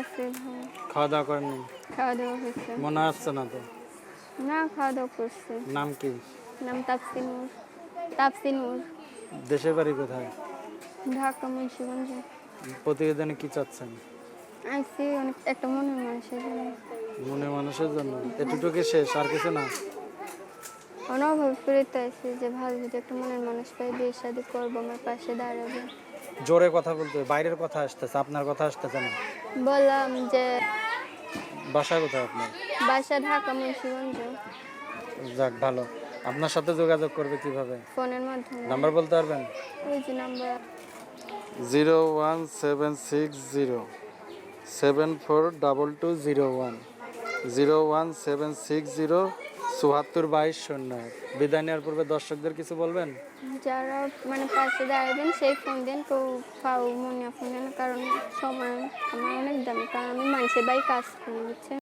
আছে ভাই খাওয়া দাওয়া করেননি খাওয়া দাওয়া হয়েছে। মনে আসছে না তো? না খাওয়া দাওয়া করছে। নাম কি? নাম তাপসিনুর তাপসিনুর দেশের বাড়ি কোথায়? ঢাকা মুন্সিগঞ্জ। প্রতিবেদনে কি চাচ্ছেন? আইসি অনেক একটা মনের মানুষের জন্য। মনে মানুষের জন্য? এটুটুকু শেষ আর কিছু না? অনভাবে ফিরত আইসি যে ভালো যদি একটা মনের মানুষ পাই বিয়ে শাদি করব আমার পাশে দাঁড়াবে। জোরে কথা বলতে বাইরের কথা আসতেছে আপনার কথা আসতেছে না। বললাম যে বাসা কোথায় আপনার? বাসা ঢাকা মুন্সিগঞ্জ। যাক ভালো। আপনার সাথে যোগাযোগ করবে কীভাবে? ফোনের মাধ্যমে। নাম্বার বলতে পারবেন? ওই যে number. Zero one seven six zero seven four double two zero one. Zero one seven six zero, চুয়াত্তর বাইশ শূন্য। বিদায় নেওয়ার পূর্বে দর্শকদের কিছু বলবেন যারা মানে পাশে দাঁড়াবেন সেই ফোন দেন, কেউ পাও মনে ফোন কারণ সময় আমার অনেক দামি, কারণ আমি মানুষের বাই কাজ করি, বুঝছেন